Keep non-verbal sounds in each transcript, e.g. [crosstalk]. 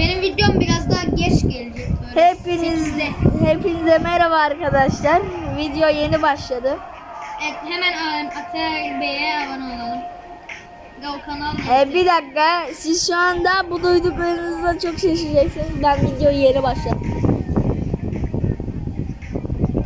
Benim videom biraz daha geç gelecek. Böyle Hepiniz, sekizde. hepinize merhaba arkadaşlar. Video yeni başladı. Evet hemen Atar Bey'e abone olalım. O kanal Ee, bir dakika siz şu anda bu duyduklarınızda çok şaşıracaksınız. Ben videoyu yeni başladım.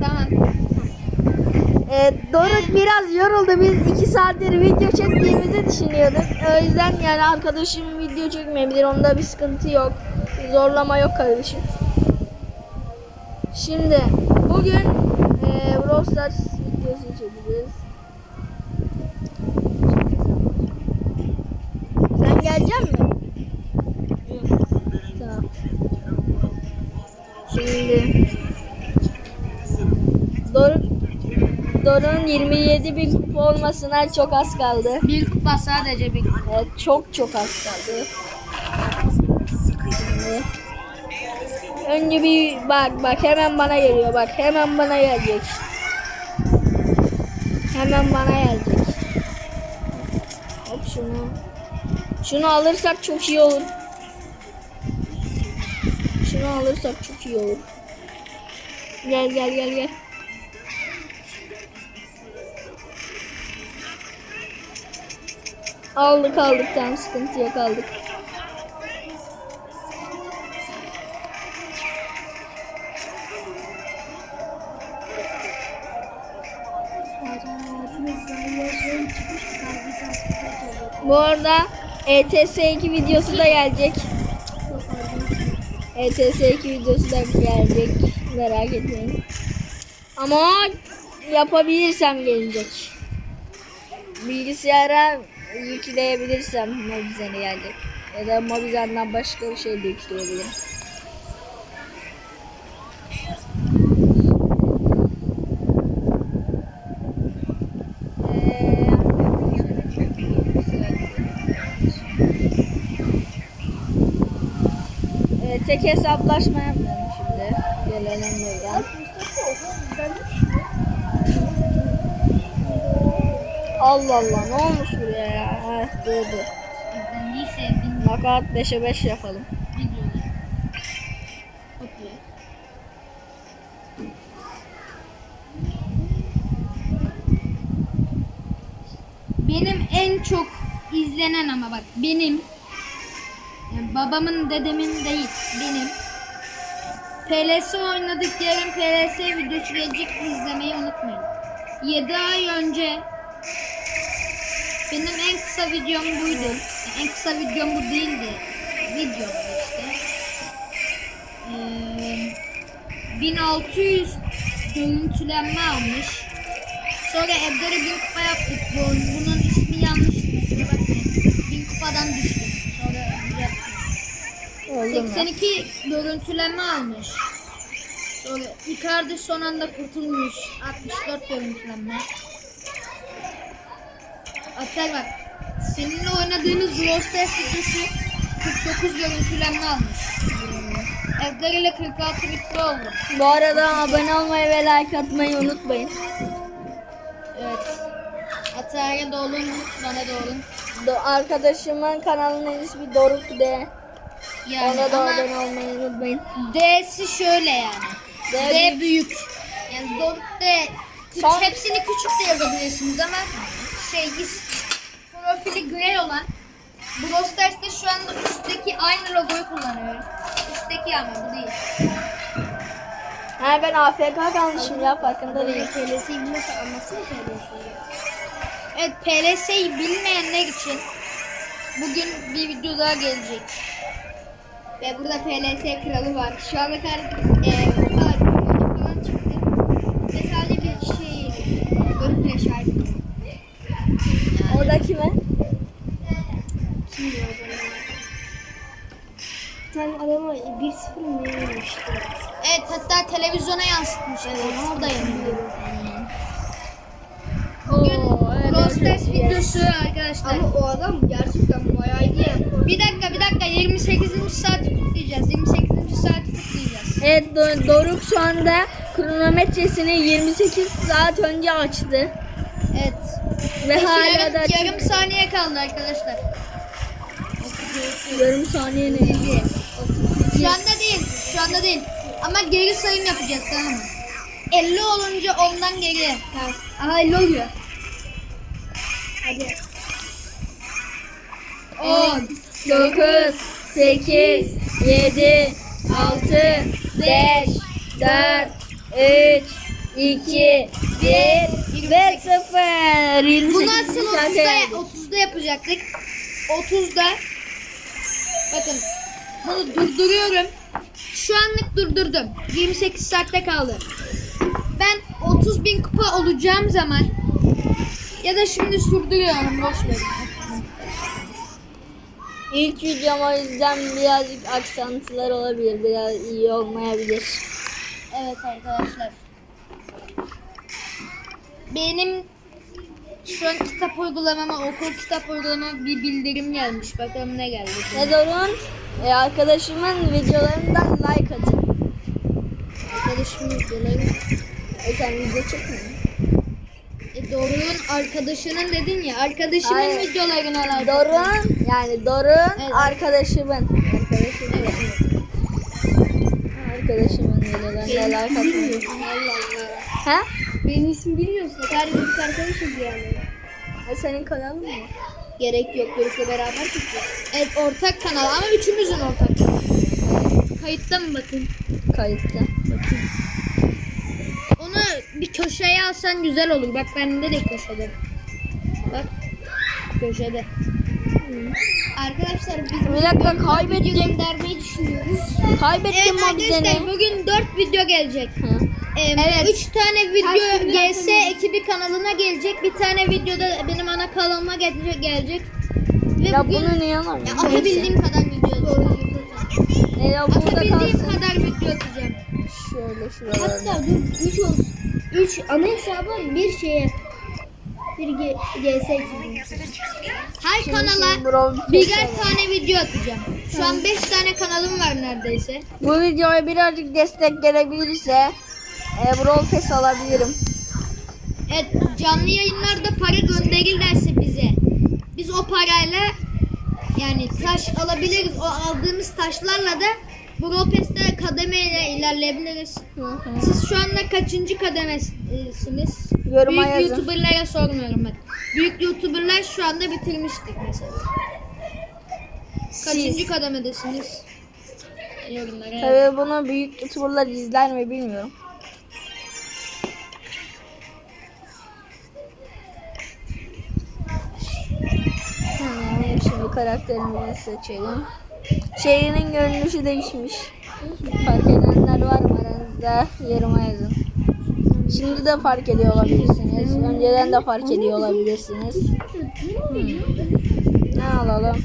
Tamam. Ee, Doruk biraz yoruldu. Biz iki saattir video çektiğimizi düşünüyorduk. O yüzden yani arkadaşım video çekmeyebilir. Onda bir sıkıntı yok. Zorlama yok kardeşim. Şimdi bugün e, Brawl videosu çekeceğiz. Sen gelecek misin? Doruk'un 27 bin kupa olmasına çok az kaldı. Bir kupa sadece bir kupa. Evet, çok çok az kaldı. Şimdi, önce bir bak bak hemen bana geliyor bak hemen bana gelecek. Hemen bana gelecek. Hop şunu. Şunu alırsak çok iyi olur. Şunu alırsak çok iyi olur. Gel gel gel gel. Aldık aldık tamam sıkıntı yok aldık. Bu arada E ETS 2 videosu da gelecek. ETS 2 videosu da gelecek. Merak etmeyin. Ama yapabilirsem gelecek. Bilgisayara yükleyebilirsem Mobizen'e gelecek. Ya da Mobizen'den başka bir şey de yükleyebilirim. Ee, tek hesaplaşma yapmayalım şimdi. Gelelim buradan. Allah Allah ne olmuş ya? Durdu. Knockout 5'e 5 yapalım. Benim en çok izlenen ama bak benim yani babamın dedemin değil benim PLS oynadık yarın PLS videosu gelecek izlemeyi unutmayın. 7 ay önce benim en kısa videom buydu. En kısa videom bu değildi. Videom işte. Ee, 1600 görüntülenme almış. Sonra Edgar'ı bin kupa yaptık. Bu, bunun ismi yanlış. Kusura bakmayın. Bin kupadan düştüm. Sonra yaptım. Oldu mu? 82 görüntülenme almış. Sonra Icardi son anda kurtulmuş. 64 görüntülenme. Atar bak. Seninle oynadığınız Brawl Stars videosu 49 görüntülenme almış. Edgar ile 46 bitti oldu. Bu arada abone olmayı ve like atmayı unutmayın. Evet. Ataya da olun, bana da olun. Do- arkadaşımın kanalının ismi Doruk D. Yani Ona da abone olmayı unutmayın. D'si şöyle yani. D D, büyük. Yani Doruk D. Son- Hepsini küçük de yazabilirsiniz ama şey is- profili grey olan Brawl Stars'ta şu anda üstteki aynı logoyu kullanıyorum. Üstteki ama bu değil. Ha ben AFK kalmışım ya farkında değilim. PLS'yi bilmese anlatsana PLS'yi. Evet PLS'yi bilmeyenler için bugün bir video daha gelecek. Ve burada PLS kralı var. Şu ana kadar e, bu kadar Sen adama 1-0 mı yemiştin? Evet hatta televizyona yansıtmışlar. Evet, oradayım. Bugün Brawl Stars videosu arkadaşlar. Ama o adam gerçekten bayağı iyi. Bir dakika bir dakika 28. saati kutlayacağız. 28. saati kutlayacağız. Evet Do- Doruk şu anda kronometresini 28 saat önce açtı. Evet. Ve Peki, hala yarım, da yarım saniye kaldı arkadaşlar. yarım saniye ne? Şu anda değil. Şu anda değil. Ama geri sayım yapacağız tamam mı? 50 olunca ondan geri. Aha 50 oluyor. Hadi. 10, 9, 8, 7, 6, 5, 4, 3, 2, 1 ve 0. Bunu asıl 30'da, 30'da yapacaktık. 30'da bakın bunu durduruyorum. Şu anlık durdurdum. 28 saatte kaldı. Ben 30 bin kupa olacağım zaman ya da şimdi sürdürüyorum boş verin. İlk videom o yüzden birazcık aksantılar olabilir. Biraz iyi olmayabilir. Evet arkadaşlar. Benim şu an kitap uygulamama, okul kitap uygulamama bir bildirim gelmiş. Bakalım ne geldi. Ne Dorun? E, arkadaşımın videolarından like atın. Arkadaşımın videoları. Sen video çekmiyorsun. E Doruk'un arkadaşının dedin ya. Arkadaşımın Hayır. videolarına like. Dorun yani Dorun Evet. arkadaşımın. Arkadaşımın. Arkadaşımın videolarına like atın. Ha? Benim ismi bilmiyorsun. Biz arkadaşız yani. E, senin kanalın mı? Gerek yok. Doruk'la beraber çıkacağız. Evet ortak kanal ama üçümüzün ortak kanalı. Kayıtta mı bakın? Kayıtta. Bakayım. Onu bir köşeye alsan güzel olur. Bak bende de köşede. Bak. Köşede. Arkadaşlar biz Bir dakika kaybettim. göndermeyi düşünüyoruz. Kaybettim Evet arkadaşlar bugün 4 video gelecek. Ha. Evet. 3 tane video GS ekibi kanalına gelecek. Bir tane videoda benim ana kanalıma gelecek. gelecek. Ve Ya bugün bunu niye alamıyorum? ya atabildiğim kadar video atacağım. E, ya burada Atabildiğim kalsın. kadar video atacağım. Şöyle şuralarda. dur 3 olsun. 3 ana hesabı bir şeye bir GS ekibi. Her kanala Şimdi Brawl birer tane video atacağım. Şu an 5 tane kanalım var neredeyse. Bu videoya birazcık destek gelebilirse e, Brawl Pass alabilirim. Evet canlı yayınlarda para gönderirlerse bize biz o parayla yani taş alabiliriz. O aldığımız taşlarla da bu Ropes'te kademeyle ilerleyebiliriz. Siz şu anda kaçıncı kademesiniz? Yoruma Büyük yazın. YouTuber'lara sormuyorum bak. Büyük YouTuber'lar şu anda bitirmiştik mesela. Kaçıncı Siz. kademedesiniz? Yorumlara. Tabii bunu büyük youtuberlar izler mi bilmiyorum. Karakterimizi seçelim. Şehrinin görünüşü değişmiş. Fark edenler var mı aranızda? Yoruma yazın. Şimdi de fark ediyor olabilirsiniz. Önceden de fark ediyor olabilirsiniz. Hmm. Ne alalım?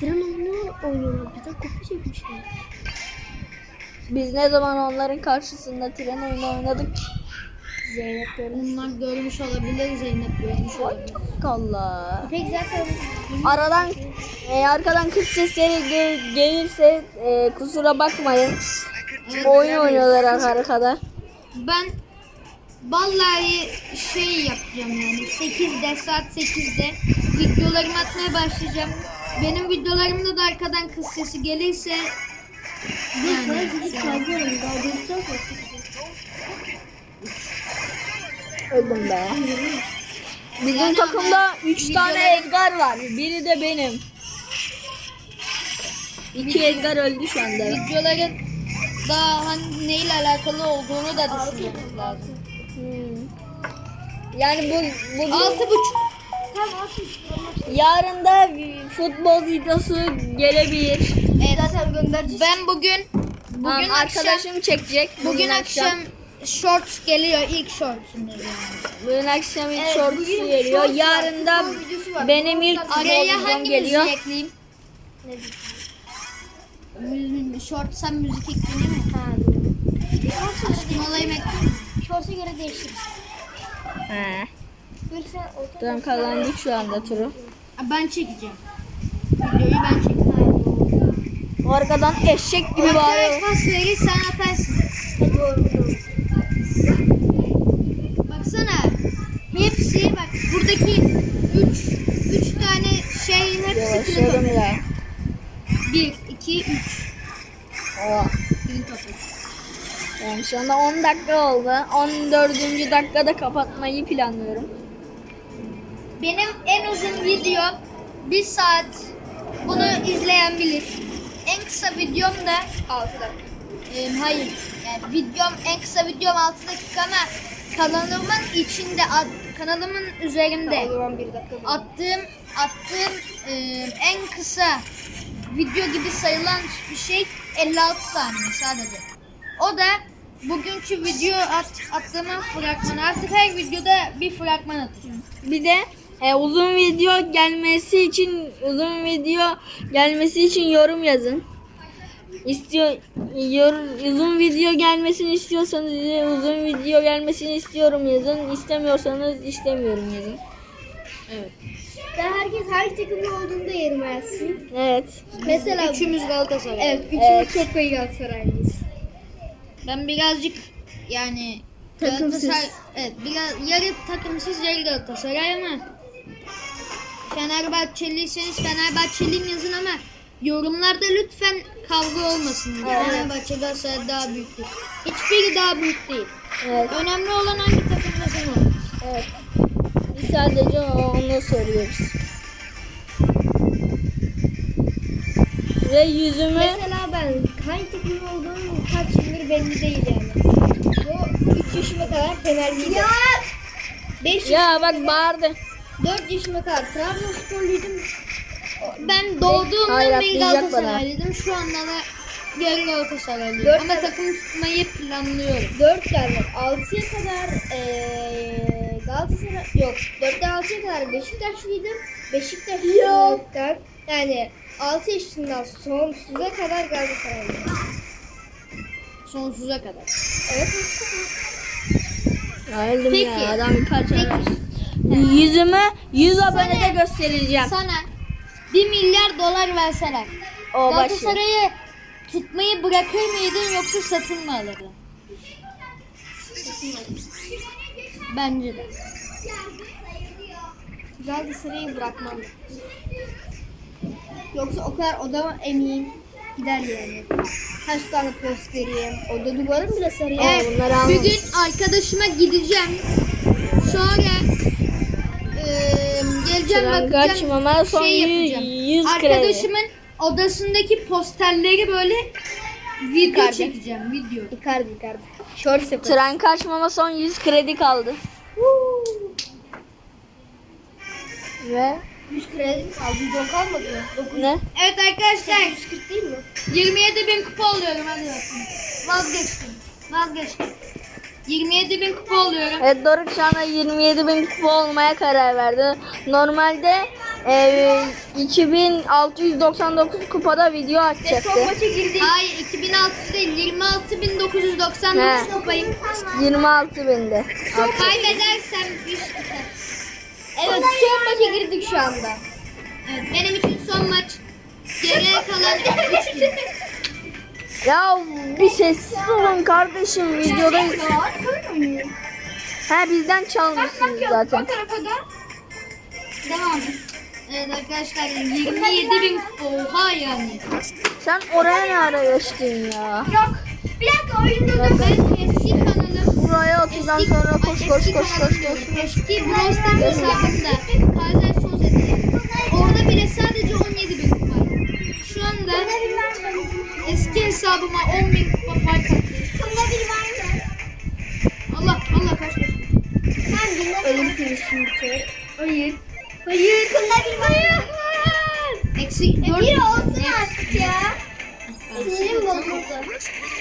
Tren oyunu oynuyorlar. Bize kopya çekmişler. Biz ne zaman onların karşısında tren oyunu oynadık ki? Zeynep Onlar görmüş olabilir, Zeynep görmüş olabilir. Allah. Peki zaten Aradan e, arkadan kız sesleri gel- gelirse e, kusura bakmayın. Oyun oynuyorlar arkada. Ben vallahi şey yapacağım yani 8'de saat 8'de videolarımı atmaya başlayacağım. Benim videolarımda da arkadan kız sesi gelirse yani. Daha göreceğiz Öldüm be. Bizim takımda 3 tane Edgar var. Biri de benim. İki Edgar öldü şu anda. videoların daha hani neyle alakalı olduğunu da düşünmemiz lazım. Hmm. Yani bu bugün, Altı buçuk. yarın da futbol videosu gelebilir. Evet. Zaten göndereceğiz. Ben bugün bugün Tamam, akşam arkadaşım çekecek. bugün akşam short geliyor ilk shortum yani. Bugün akşam ilk Evet, shorts bugün geliyor. shorts var, Yarın da futbol videosu var. benim ilk futbol Araya videom hangi geliyor. müziği ekleyeyim? Short sen müzik ekleyeyim mi? Ha, Aşkım olayım ekleyeyim. Şorsa göre değişir. He. Orta Tamam kazandık şu anda turu. Ha, Ben çekeceğim. Videoyu ben çekeceğim. Arkadan eşek gibi bağırıyor. Arkadaş pas verir sen atarsın. doğru hepsi kırık Yavaşladım ya. 1, 2, 3. Oha. Birin topu. Yani şu anda 10 dakika oldu. 14. dakikada kapatmayı planlıyorum. Benim en uzun video 1 saat. Bunu izleyen bilir. En kısa videom da 6 dakika. Ee, hayır. Yani videom en kısa videom 6 dakika ama kanalımın içinde kanalımın üzerinde zaman bir dakika. attığım attığım e, en kısa video gibi sayılan bir şey 56 saniye sadece. O da bugünkü video at, attığımın fragmanı. Artık her videoda bir fragman atıyorum. Bir de e, uzun video gelmesi için uzun video gelmesi için yorum yazın. İstiyor yor- uzun video gelmesini istiyorsanız uzun video gelmesini istiyorum yazın. İstemiyorsanız istemiyorum yazın. Ve herkes hangi takımda olduğunu da yerime yazsın. Evet. Mesela Üçümüz Galatasaray. evet üçümüz Evet. çok koyu Galatasaraylıyız. Ben birazcık yani Takımsız. Galatasaray- evet biraz yarı takımsız yarı Galatasaray ama Fenerbahçeliyseniz Fenerbahçeliyim yazın ama yorumlarda lütfen kavga olmasın. Evet. Fenerbahçe Galatasaray daha büyük değil. Hiçbiri daha büyük değil. Evet. Önemli olan hangi takımdasın o. Evet. Sadece onu soruyoruz. Ve yüzümü Mesela ben hangi takımda olduğum kaç yıldır belli değil yani. Bu 3 yaşıma kadar Fenerliydim. Ya! 5 ya bak bağırdı. 4 yaşıma kadar Trabzonsporluydum. Ben atlayacak bana. Galatasaraylıydım. Şu anda da yarı Galatasaraylıyım. Ama takım tutmayı planlıyorum. 4 yani 6'ya kadar eee Galatasaray yok 4'ten 6'ya kadar Beşiktaşlıydım. Beşiktaşlıydım. Yani 6 yaşından sonsuza kadar Galatasaraylıydım. Sonsuza kadar. Evet. Ya öldüm Peki. ya adam bir parça Yüzümü 100 abonede göstereceğim. Sana 1 milyar dolar verseler. O başı. Galatasaray'ı tutmayı bırakır mıydın yoksa satın mı alırdın? Bence de. Galatasaray'ı bırakmam. Yoksa o kadar odama emin gider yani. Kaç tane posterim, oda duvarım bile sarıyor. Evet, bunları bir gün arkadaşıma gideceğim. Sonra eee, geleceğim bakacağım. kaçmama son şey yapacağım. yüz kredi. Arkadaşımın odasındaki posterleri böyle video Icardi. çekeceğim. Video. Icardi, Icardi. Shorts yapar. Tren kaçmama son 100 kredi kaldı. Ve 100 kredi kaldı. 110 kalmadı mı? 9 ne? Evet arkadaşlar 140 değil mi? 27 bin kupa oluyorum hadi bakalım. Vazgeçtim. Vazgeçtim. 27 bin kupa oluyorum. Evet Doruk şu anda 27 bin kupa olmaya karar verdi. Normalde e, 2699 kupada video Ve açacaktı. son maça girdik. Hayır 2600 değil 26999 He. kupayım. 26 binde. Kaybedersem iş biter. Evet son maça girdik şu anda. Evet, benim için son maç. Geriye kalan [laughs] 3 gün. Ya bir sessiz olun kardeşim videodayız. He bizden çalmışsınız zaten. tarafa da. Devam. Evet arkadaşlar 27 bin oha yani. Sen oraya ne ara geçtin ya? Yok. Bir dakika oyunda dur. Ben eski kanalım Buraya 30'dan sonra koş koş koş koş koş. Eski Brawl Stars hesabımda Kaiser Soze'de orada bile sadece 17 bin kupa. Şu anda eski hesabıma 10 bin kupa fark attı. Allah Allah kaç kaç. Ölüm finishim bitiyor. Hayır. Hayır. Kunda bir var. Eksi 4 Bir olsun artık ya. Sinirim bozuldu.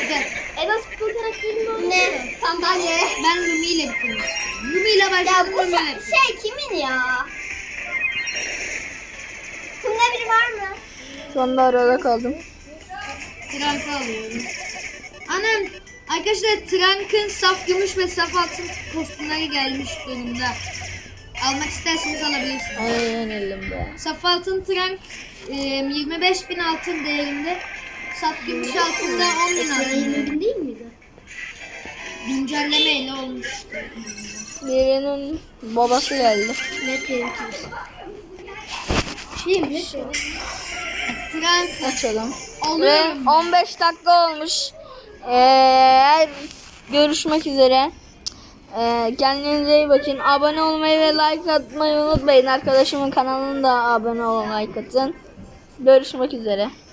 Güzel. En az kupa karakterim oldu. Ne? Sandalye. Ben Rumi ile bitirdim. Rumi ile Ya başladım bu Rumi ile. şey kimin ya? Kunda biri var mı? Şu anda arada kaldım. Trank'ı alıyorum. Anam arkadaşlar Trank'ın saf gümüş ve saf altın kostümleri gelmiş durumda. Almak isterseniz alabilirsiniz. Ay yenildim be. Saf altın Trank e, 25 bin altın değerinde. Saf gümüş altında 10 bin altın. değil miydi? Güncellemeyle olmuş. Birinin babası geldi. Net benimki. Şey Transfer. Açalım. Ve Alıyorum. 15 dakika olmuş. Ee, görüşmek üzere. Ee, kendinize iyi bakın. Abone olmayı ve like atmayı unutmayın. Arkadaşımın kanalına da abone olun, like atın. Görüşmek üzere.